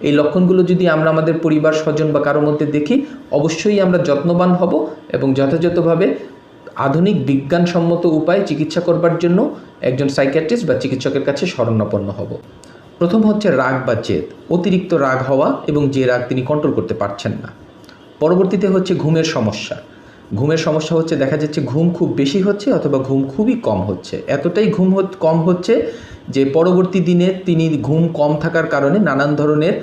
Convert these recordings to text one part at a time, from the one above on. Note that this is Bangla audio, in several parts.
এই লক্ষণগুলো যদি আমরা আমাদের পরিবার, স্বজন বা কারোর মধ্যে দেখি, অবশ্যই আমরা যত্নবান হব এবং যথাযথভাবে আধুনিক বিজ্ঞানসম্মত উপায়ে চিকিৎসা করবার জন্য একজন সাইকিয়াট্রিস্ট বা চিকিৎসকের কাছে শরণাপন্ন হব। প্রথম হচ্ছে রাগ বা জেদ, অতিরিক্ত রাগ হওয়া এবং যে রাগ তিনি কন্ট্রোল করতে পারছেন না। পরবর্তীতে হচ্ছে ঘুমের সমস্যা। ঘুমের সমস্যা হচ্ছে দেখা যাচ্ছে ঘুম খুব বেশি হচ্ছে অথবা ঘুম খুবই কম হচ্ছে। এতটাই ঘুম কম হচ্ছে যে পরবর্তী দিনে তিনি ঘুম কম থাকার কারণে নানান ধরনের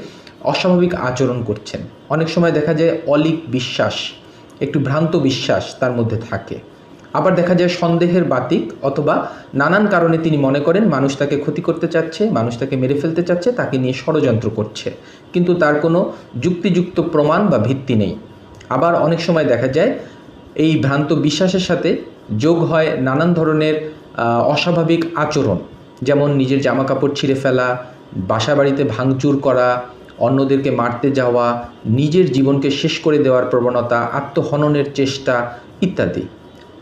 অস্বাভাবিক আচরণ করছেন। অনেক সময় দেখা যায় অলিক বিশ্বাস, একটু ভ্রান্ত বিশ্বাস তার মধ্যে থাকে। আবার দেখা যায় সন্দেহের বাতিক অথবা নানান কারণে তিনি মনে করেন মানুষ তাকে ক্ষতি করতে চাচ্ছে, মানুষ তাকে মেরে ফেলতে চাচ্ছে, তাকে নিয়ে ষড়যন্ত্র করছে। কিন্তু তার কোনো যুক্তিযুক্ত প্রমাণ বা ভিত্তি নেই। আবার অনেক সময় দেখা যায় এই ভ্রান্ত বিশ্বাসের সাথে যোগ হয় নানান ধরনের অস্বাভাবিক আচরণ। যেমন নিজের জামা কাপড় ছিঁড়ে ফেলা বাসা বাড়িতে ভাঙচুর করা, অন্যদেরকে মারতে যাওয়া, নিজের জীবনকে শেষ করে দেওয়ার প্রবণতা, আত্মহননের চেষ্টা ইত্যাদি।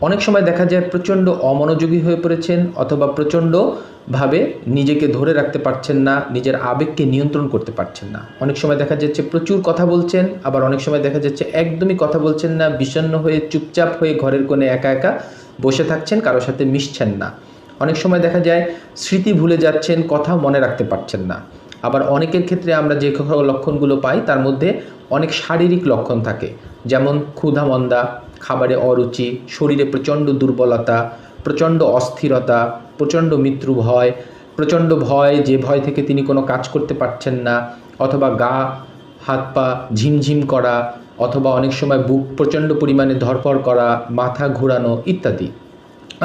অনেক সময় দেখা যায় প্রচণ্ড অমনোযোগী হয়ে পড়েছেন অথবা প্রচণ্ডভাবে নিজেকে ধরে রাখতে পারছেন না, নিজের আবেগকে নিয়ন্ত্রণ করতে পারছেন না। অনেক সময় দেখা যাচ্ছে প্রচুর কথা বলছেন, আবার অনেক সময় দেখা যাচ্ছে একদমই কথা বলছেন না, বিষণ্ণ হয়ে চুপচাপ হয়ে ঘরের কোণে একা একা বসে থাকছেন কারোর সাথে মিশছেন না। অনেক সময় দেখা যায় স্মৃতি ভুলে যাচ্ছেন, কথা মনে রাখতে পারছেন না। আবার অনেকের ক্ষেত্রে আমরা যে লক্ষণগুলো পাই, তার মধ্যে অনেক শারীরিক লক্ষণ থাকে। যেমন ক্ষুধা মন্দা, খাবারে অরুচি, শরীরে প্রচণ্ড দুর্বলতা, প্রচণ্ড অস্থিরতা, প্রচণ্ড মৃত্যু ভয়, প্রচণ্ড ভয় যে ভয় থেকে তিনি কোনো কাজ করতে পারছেন না, অথবা গা, হাত পা ঝিমঝিম করা, অথবা অনেক সময় বুক প্রচণ্ড পরিমাণে ধরপড় করা, মাথা ঘোরানো ইত্যাদি।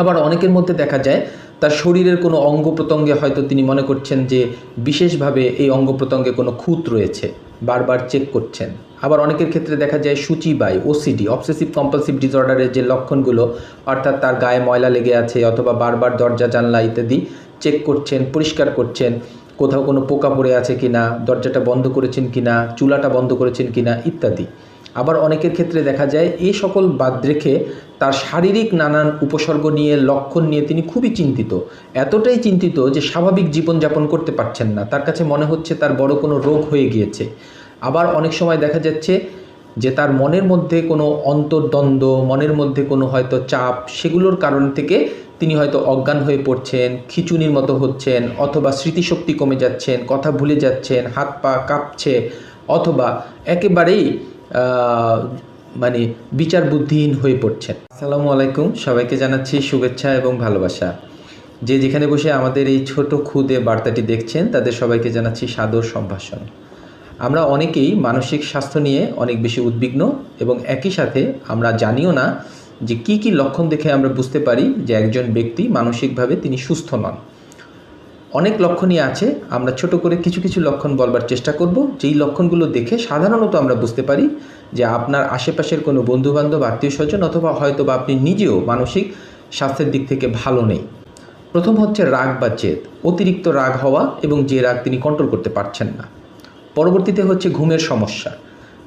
আবার অনেকের মধ্যে দেখা যায় তার শরীরের কোনো অঙ্গ প্রত্যঙ্গে হয়তো তিনি মনে করছেন যে বিশেষভাবে এই অঙ্গ প্রত্যঙ্গে কোনো খুঁত রয়েছে, বারবার চেক করছেন। আবার অনেকের ক্ষেত্রে দেখা যায় সূচিবাই ওসিডি অবসেসিভ কম্পালসিভ ডিসঅর্ডারের যে লক্ষণগুলো, অর্থাৎ তার গায়ে ময়লা লেগে আছে অথবা বারবার দরজা, জানলা ইত্যাদি চেক করছেন, পরিষ্কার করছেন, কোথাও কোনো পোকা পড়ে আছে কিনা, দরজাটা বন্ধ করেছেন কিনা, চুলাটা বন্ধ করেছেন কিনা ইত্যাদি। আবার অনেকের ক্ষেত্রে দেখা যায় এই সকল বাদ রেখে তার শারীরিক নানান উপসর্গ নিয়ে, লক্ষণ নিয়ে তিনি খুবই চিন্তিত। এতটাই চিন্তিত যে স্বাভাবিক জীবনযাপন করতে পারছেন না। তার কাছে মনে হচ্ছে তার বড় কোনো রোগ হয়ে গিয়েছে। আবার অনেক সময় দেখা যাচ্ছে যে তার মনের মধ্যে কোনো অন্তর্দ্বন্দ্ব, মনের মধ্যে কোনো হয়তো চাপ, সেগুলোর কারণ থেকে তিনি হয়তো অজ্ঞান হয়ে পড়ছেন, খিচুনির মতো হচ্ছেন, অথবা স্মৃতিশক্তি কমে যাচ্ছেন, কথা ভুলে যাচ্ছেন, হাত পা কাঁপছে, অথবা একেবারেই মানে বিচার বুদ্ধিহীন হয়ে পড়ছেন। আসসালামু আলাইকুম, সবাইকে জানাচ্ছি শুভেচ্ছা এবং ভালোবাসা। যে যেখানে বসে আমাদের এই ছোট খুদে বার্তাটি দেখছেন, তাদের সবাইকে জানাচ্ছি সাদর সম্ভাষণ। আমরা অনেকেই মানসিক স্বাস্থ্য নিয়ে অনেক বেশি উদ্বিগ্ন এবং একই সাথে আমরা জানিও না যে কি কি লক্ষণ দেখে আমরা বুঝতে পারি যে একজন ব্যক্তি মানসিকভাবে তিনি সুস্থ নন। অনেক লক্ষণই আছে। আমরা ছোট করে কিছু কিছু লক্ষণ বলবার চেষ্টা করব। যেই লক্ষণগুলো দেখে সাধারণত আমরা বুঝতে পারি যে আপনার আশেপাশের কোনো বন্ধুবান্ধব আত্মীয় স্বজন অথবা হয়তো বা আপনি নিজেও মানসিক স্বাস্থ্যের দিক থেকে ভালো নেই। প্রথম হচ্ছে রাগ বা জেদ। অতিরিক্ত রাগ হওয়া এবং যে রাগ তিনি কন্ট্রোল করতে পারছেন না। পরবর্তীতে হচ্ছে ঘুমের সমস্যা।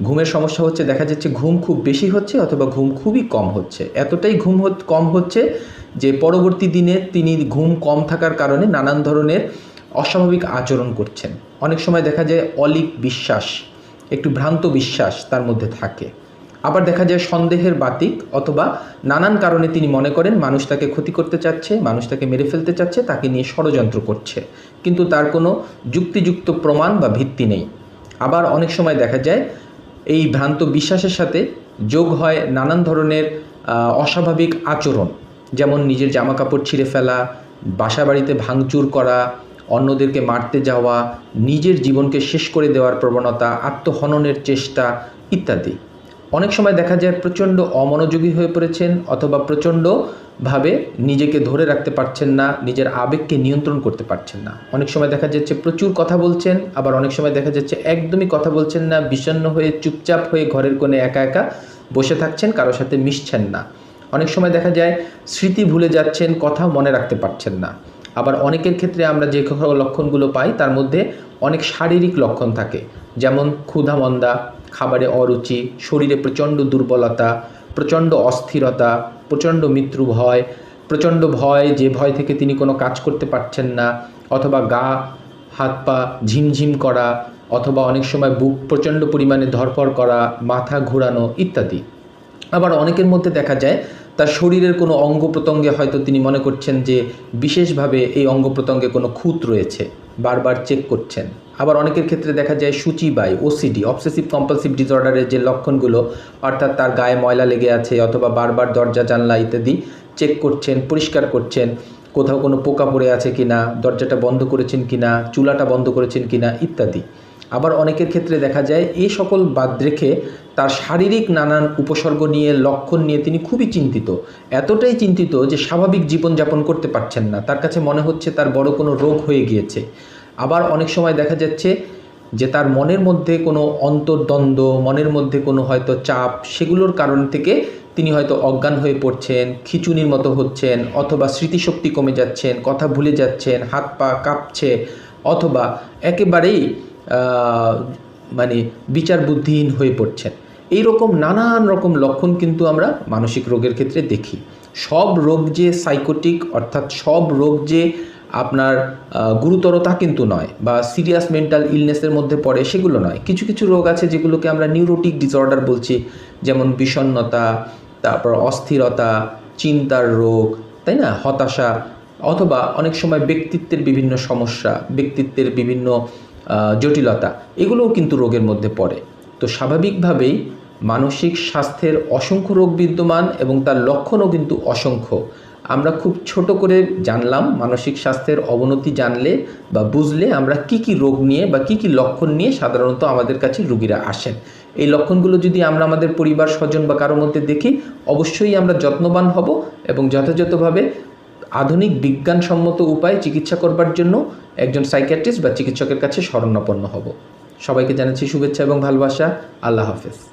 ঘুমের সমস্যা হচ্ছে, দেখা যাচ্ছে ঘুম খুব বেশি হচ্ছে অথবা ঘুম খুবই কম হচ্ছে। এতটাই ঘুম কম হচ্ছে যে পরবর্তী দিনে তিনি ঘুম কম থাকার কারণে নানান ধরনের অস্বাভাবিক আচরণ করছেন। অনেক সময় দেখা যায় অলিক বিশ্বাস, একটু ভ্রান্ত বিশ্বাস তার মধ্যে থাকে। আবার দেখা যায় সন্দেহের বাতিক অথবা নানান কারণে তিনি মনে করেন মানুষ তাকে ক্ষতি করতে চাচ্ছে, মানুষ তাকে মেরে ফেলতে চাচ্ছে, তাকে নিয়ে ষড়যন্ত্র করছে। কিন্তু তার কোনো যুক্তিযুক্ত প্রমাণ বা ভিত্তি নেই। আবার অনেক সময় দেখা যায় এই ভ্রান্ত বিশ্বাসের সাথে যোগ হয় নানান ধরনের অস্বাভাবিক আচরণ। যেমন নিজের জামা কাপড় ছিঁড়ে ফেলা বাসা বাড়িতে ভাঙচুর করা, অন্যদেরকে মারতে যাওয়া, নিজের জীবনকে শেষ করে দেওয়ার প্রবণতা, আত্মহননের চেষ্টা ইত্যাদি। অনেক সময় দেখা যায় প্রচণ্ড অমনোযোগী হয়ে পড়েছেন অথবা প্রচণ্ডভাবে নিজেকে ধরে রাখতে পারছেন না, নিজের আবেগকে নিয়ন্ত্রণ করতে পারছেন না। অনেক সময় দেখা যাচ্ছে প্রচুর কথা বলছেন, আবার অনেক সময় দেখা যাচ্ছে একদমই কথা বলছেন না, বিষণ্ণ হয়ে, চুপচাপ হয়ে ঘরের কোণে একা একা বসে থাকছেন, কারোর সাথে মিশছেন না। অনেক সময় দেখা যায় স্মৃতি ভুলে যাচ্ছেন কথা মনে রাখতে পারছেন না। আবার অনেকের ক্ষেত্রে আমরা যে লক্ষণগুলো পাই, তার মধ্যে অনেক শারীরিক লক্ষণ থাকে, যেমন ক্ষুধা মন্দা খাবারে অরুচি, শরীরে প্রচণ্ড দুর্বলতা, প্রচণ্ড অস্থিরতা, প্রচণ্ড মৃত্যু ভয়, প্রচণ্ড ভয় যে ভয় থেকে তিনি কোনো কাজ করতে পারছেন না, অথবা গা, হাত পা ঝিমঝিম করা, অথবা অনেক সময় বুক প্রচণ্ড পরিমাণে ধরপড় করা, মাথা ঘোরানো ইত্যাদি। আবার অনেকের মধ্যে দেখা যায়, তার শরীরের কোনো অঙ্গ প্রত্যঙ্গে হয়তো তিনি মনে করছেন যে বিশেষভাবে এই অঙ্গ প্রত্যঙ্গে কোনো খুঁত রয়েছে। বারবার চেক করছেন। আবার অনেকের ক্ষেত্রে দেখা যায় সূচিবাই ওসিডি অবসেসিভ কম্পালসিভ ডিসঅর্ডারের যে লক্ষণগুলো, অর্থাৎ তার গায়ে ময়লা লেগে আছে অথবা বারবার দরজা, জানলা ইত্যাদি চেক করছেন, পরিষ্কার করছেন, কোথাও কোনো পোকা পড়ে আছে কিনা, দরজাটা বন্ধ করেছেন কিনা, চুলাটা বন্ধ করেছেন কিনা ইত্যাদি। আবার অনেকের ক্ষেত্রে দেখা যায় এই সকল বাদ রেখে তার শারীরিক নানান উপসর্গ নিয়ে, লক্ষণ নিয়ে তিনি খুবই চিন্তিত। এতটাই চিন্তিত যে স্বাভাবিক জীবনযাপন করতে পারছেন না। তার কাছে মনে হচ্ছে তার বড় কোনো রোগ হয়ে গিয়েছে। আবার অনেক সময় দেখা যাচ্ছে যে তার মনের মধ্যে কোনো অন্তর্দ্বন্দ্ব, মনের মধ্যে কোনো হয়তো চাপ, সেগুলোর কারণ থেকে তিনি হয়তো অজ্ঞান হয়ে পড়ছেন খিচুনির মতো হচ্ছেন, অথবা স্মৃতিশক্তি কমে যাচ্ছেন, কথা ভুলে যাচ্ছেন, হাত পা কাঁপছে, অথবা একেবারেই মানে বিচার বুদ্ধিহীন হয়ে পড়ছেন। এই রকম নানান রকম লক্ষণ কিন্তু আমরা মানসিক রোগের ক্ষেত্রে দেখি। সব রোগ যে সাইকোটিক অর্থাৎ সব রোগ যে আপনার গুরুতরতা কিন্তু নয় বা সিরিয়াস মেন্টাল ইলনেসের মধ্যে পড়ে সেগুলো নয়। কিছু কিছু রোগ আছে যেগুলোকে আমরা নিউরোটিক ডিসঅর্ডার বলছি, যেমন বিষণ্ণতা, তারপর অস্থিরতা, চিন্তার রোগ, তাই না? হতাশা, অথবা অনেক সময় ব্যক্তিত্বের বিভিন্ন সমস্যা, ব্যক্তিত্বের বিভিন্ন জটিলতা, এগুলোও কিন্তু রোগের মধ্যে পড়ে। তো স্বাভাবিকভাবেই মানসিক স্বাস্থ্যের অসংখ্য রোগ বিদ্যমান এবং তার লক্ষণও কিন্তু অসংখ্য। আমরা খুব ছোট করে জানলাম মানসিক স্বাস্থ্যের অবনতি জানলে বা বুঝলে আমরা কি কি রোগ নিয়ে বা কি কি লক্ষণ নিয়ে সাধারণত আমাদের কাছে রুগীরা আসেন। এই লক্ষণগুলো যদি আমরা আমাদের পরিবার স্বজন বা কারোর মধ্যে দেখি, অবশ্যই আমরা যত্নবান হব এবং যথাযথভাবে আধুনিক বিজ্ঞানসম্মত উপায়ে চিকিৎসা করবার জন্য একজন সাইকিয়াট্রিস্ট বা চিকিৎসকের কাছে শরণাপন্ন হব। সবাইকে জানাচ্ছি শুভেচ্ছা এবং ভালোবাসা। আল্লাহ হাফেজ।